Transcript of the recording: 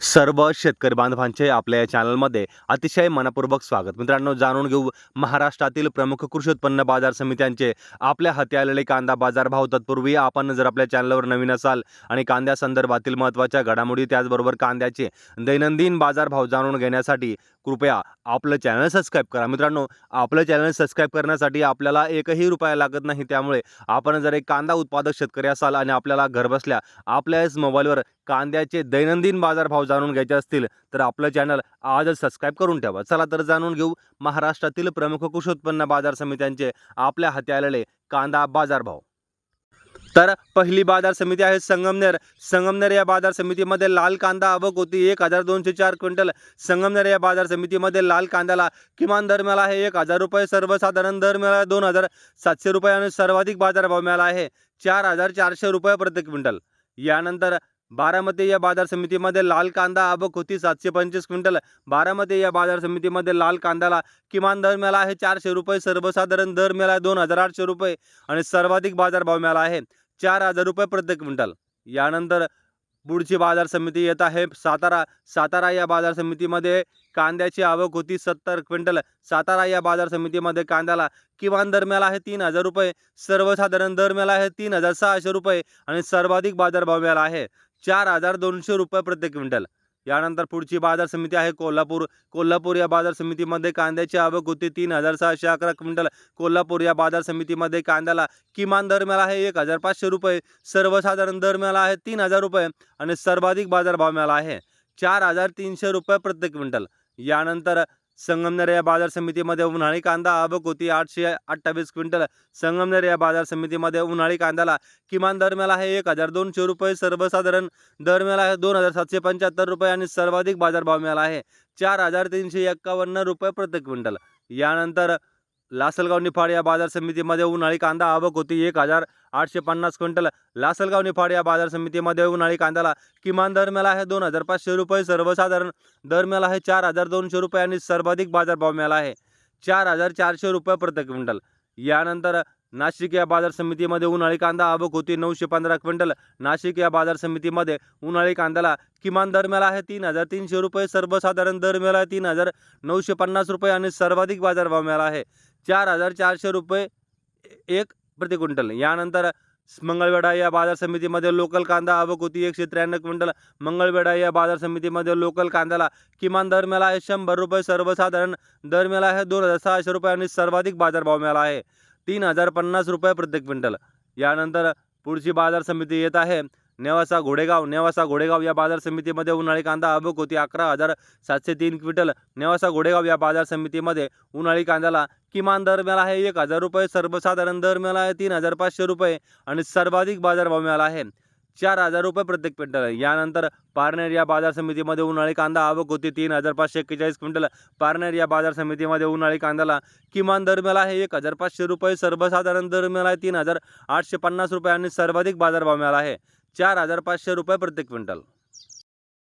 सर्व शेतकरी बांधवांचे आपल्या या चॅनलमध्ये अतिशय मनपूर्वक स्वागत. मित्रांनो जाणून घेऊ महाराष्ट्रातील प्रमुख कृषी उत्पन्न बाजार समित्यांचे आपल्या हाती आलेले कांदा बाजार भाव. तत्पूर्वी आपण जर आपल्या चॅनलवर नवीन असाल आणि कांद्यासंदर्भातील महत्त्वाच्या घडामोडी त्याचबरोबर कांद्याचे दैनंदिन बाजार भाव जाणून घेण्यासाठी कृपया आपलं चॅनल सबस्क्राईब करा. मित्रांनो आपलं चॅनल सबस्क्राईब करण्यासाठी आपल्याला एकही रुपया लागत नाही. त्यामुळे आपण जर एक कांदा उत्पादक शेतकरी असाल आणि आपल्याला घरबसल्या आपल्याच मोबाईलवर कांद्याचे दैनंदिन बाजारभाव जाणून घ्यायचे असतील तर आपलं चॅनल आजच सबस्क्राईब करून ठेवा. चला तर जाणून घेऊ महाराष्ट्रातील प्रमुख कृषी उत्पन्न बाजार समित्यांचे आपल्या हाती आलेले कांदा बाजारभाव. तर पहिली बाजार समिती आहे संगमनेर. संगमनेर या बाजार समितीमध्ये लाल कांदा आवक होती. एक हजार दोनशे चार क्विंटल संगमनेर या बाजार समितीमध्ये लाल कांद्याला किमान दर मिळाला आहे. एक हजार रुपये सर्वसाधारण दर मिळाला दोन हजार सातशे रुपये आणि सर्वाधिक बाजारभाव मिळाला आहे. चार हजार चारशे रुपये प्रति क्विंटल. यानंतर बारामती या बाजार समितीमध्ये लाल कांदा आवक होती. सातशे पंचवीस क्विंटल. बारामती या बाजार समितीमध्ये लाल कांद्याला किमान दर मिळाला आहे. चारशे रुपये सर्वसाधारण दर मिळाला आहे. दोन हजार आठशे रुपये आणि सर्वाधिक बाजारभाव मिळाला आहे. चार हजार रुपये प्रति क्विंटल. यानंतर पुढची बाजार समिती येत आहे. सातारा सातारा या बाजार समितीमध्ये कांद्याची आवक होती सत्तर क्विंटल. सातारा या बाजार समितीमध्ये कांद्याला किमान दर मिळाला आहे तीन हजार रुपये. सर्वसाधारण दर मिळाला आहे तीन हजार सहाशे रुपये आणि सर्वाधिक बाजारभाव मिळाला आहे. चार हजार दोनशे रुपये प्रति क्विंटल. यानंतर पुढची बाजार समिती आहे कोल्हापूर. कोल्हापूर या बाजार समितीमध्ये कांद्याची आवक होती तीन हजार सहाशे अकरा क्विंटल. कोल्हापूर या बाजार समितीमध्ये कांद्याला किमान दर मिळाला आहे एक हजार पाचशे रुपये सर्वसाधारण दर मिळाला आहे तीन हजार रुपये आणि सर्वाधिक बाजारभाव मिळाला आहे चार हजार तीनशे रुपये प्रत्येक क्विंटल. यानंतर संगमनेर या बाजार समितीमध्ये उन्हाळी कांदा आवक होती. आठशे अठ्ठावीस क्विंटल. संगमनेर या बाजार समितीमध्ये उन्हाळी कांद्याला किमान दर आहे एक हजार दोनशे रुपये. सर्वसाधारण दर मिळाला आहे दोन हजार सातशे पंच्याहत्तर रुपये आणि सर्वाधिक बाजारभाव मिळाला आहे. चार हजार तीनशे एक्कावन्न रुपये प्रति क्विंटल. यानंतर लासलगाव निफाड या बाजार समितीमध्ये उन्हाळी कांदा आवक होती. एक हजार आठशे पन्नास क्विंटल. लासलगाव निफाड या बाजार समितीमध्ये उन्हाळी कांद्याला किमान दर मिळाला आहे दोन हजार पाचशे रुपये. सर्वसाधारण दर मिळाला आहे चार हजार दोनशे रुपये आणि सर्वाधिक बाजारभाव मिळाला आहे चार हजार चारशे रुपये प्रति क्विंटल. यानंतर नाशिक या बाजार समितीमध्ये उन्हाळी कांदा आवक होती नऊशे पंधरा क्विंटल. नाशिक या बाजार समितीमध्ये उन्हाळी कांद्याला किमान दर मिळाला आहे तीन हजार तीनशे रुपये. सर्वसाधारण दर मिळाला आहे तीन हजार नऊशे पन्नास रुपये आणि सर्वाधिक बाजारभाव मिळाला आहे. चार हजार चारशे रुपये एक प्रति क्विंटल. यानंतर मंगळवेढा या बाजार समितीमध्ये लोकल कांदा आवक होती एकशे त्र्याण्णव क्विंटल. मंगळवेढा या बाजार समितीमध्ये लोकल कांद्याला किमान दर मिळाला आहे शंभर रुपये सर्वसाधारण दर मिळाला आहे दोन हजार सहाशे रुपये आणि सर्वाधिक बाजारभाव मिळाला आहे तीन हजार पन्नास रुपये प्रति क्विंटल. यानंतर पुढची बाजार समिती येत आहे नेवासा घोडेगाव. नेवासा घोडेगाव या बाजार समितीमध्ये उन्हाळी कांदा अबक होती अकरा हजार सातशे तीन क्विंटल. नेवासा घोडेगाव या बाजार समितीमध्ये उन्हाळी कांद्याला किमान दर मिळाला आहे एक हजार रुपये सर्वसाधारण दर मिळाला आहे तीन हजार पाचशे रुपये आणि सर्वाधिक बाजारभाव मिळाला आहे. चार हजार रुपये प्रत्येक क्विंटल. यानंतर पारनेर या बाजार समितीमध्ये उन्हाळी कांदा आवक होती तीन हजार पाचशे एक्केचाळीस क्विंटल. पारनेर या बाजार समितीमध्ये उन्हाळी कांद्याला किमान दर मिळाला आहे एक हजार पाचशे रुपये सर्वसाधारण दर मिळाला आहे तीन हजार आठशे पन्नास रुपये आणि सर्वाधिक बाजारभाव मिळाला आहे. चार हजार पाचशे रुपये प्रत्येक क्विंटल.